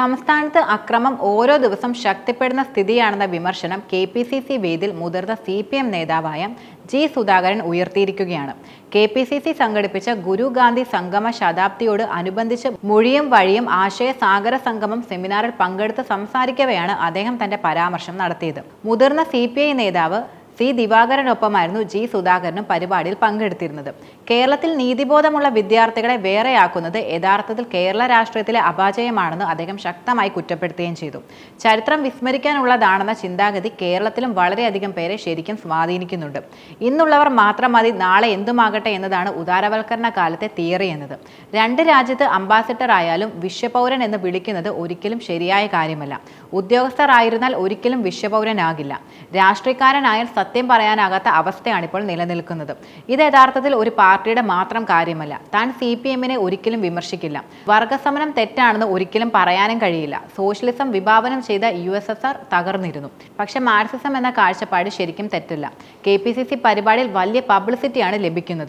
സംസ്ഥാനത്ത് അക്രമം ഓരോ ദിവസം ശക്തിപ്പെടുന്ന സ്ഥിതിയാണെന്ന വിമർശനം കെ പി സി സി വേദിയിൽ മുതിർന്ന സി പി എം നേതാവായ ജി സുധാകരൻ ഉയർത്തിയിരിക്കുകയാണ്. കെ പി സി സി സംഘടിപ്പിച്ച ഗുരുഗാന്ധി സംഗമ ശതാബ്ദിയോട് അനുബന്ധിച്ച് മൊഴിയും വഴിയും ആശയ സാഗര സംഗമം സെമിനാറിൽ പങ്കെടുത്ത് സംസാരിക്കവെയാണ് അദ്ദേഹം തന്റെ പരാമർശം നടത്തിയത്. മുതിർന്ന സി നേതാവ് സി ദിവാകരനൊപ്പമായിരുന്നു ജി സുധാകരനും പരിപാടിയിൽ പങ്കെടുത്തിരുന്നത്. കേരളത്തിൽ നീതിബോധമുള്ള വിദ്യാർത്ഥികളെ വേറെയാക്കുന്നത് യഥാർത്ഥത്തിൽ കേരള രാഷ്ട്രീയത്തിലെ അപാചയമാണെന്ന് അദ്ദേഹം ശക്തമായി കുറ്റപ്പെടുത്തുകയും ചെയ്തു. ചരിത്രം വിസ്മരിക്കാനുള്ളതാണെന്ന ചിന്താഗതി കേരളത്തിലും വളരെയധികം പേരെ ശരിക്കും സ്വാധീനിക്കുന്നുണ്ട്. ഇന്നുള്ളവർ മാത്രം മതി നാളെ എന്തുമാകട്ടെ എന്നതാണ് ഉദാരവൽക്കരണ കാലത്തെ തിയറി എന്നത്. രണ്ട് രാജ്യത്ത് അംബാസിഡർ ആയാലും വിശ്വപൗരൻ എന്ന് വിളിക്കുന്നത് ഒരിക്കലും ശരിയായ കാര്യമല്ല. ഉദ്യോഗസ്ഥർ ആയിരുന്നാൽ ഒരിക്കലും വിശ്വപൗരനാകില്ല. രാഷ്ട്രീയക്കാരനായാൽ സത്യം പറയാനാകാത്ത അവസ്ഥയാണ് ഇപ്പോൾ നിലനിൽക്കുന്നത്. ഇത് യഥാർത്ഥത്തിൽ ഒരു പാർട്ടിയുടെ മാത്രം കാര്യമല്ല. താൻ സി പി എമ്മിനെ ഒരിക്കലും വിമർശിക്കില്ല. വർഗസമരം തെറ്റാണെന്ന് ഒരിക്കലും പറയാനും കഴിയില്ല. സോഷ്യലിസം വിഭാവനം ചെയ്ത യു എസ് എസ് ആർ തകർന്നിരുന്നു. പക്ഷെ മാർക്സിസം എന്ന കാഴ്ചപ്പാട് ശരിക്കും തെറ്റല്ല. കെ പി സി സി പരിപാടിയിൽ വലിയ പബ്ലിസിറ്റിയാണ് ലഭിക്കുന്നത്.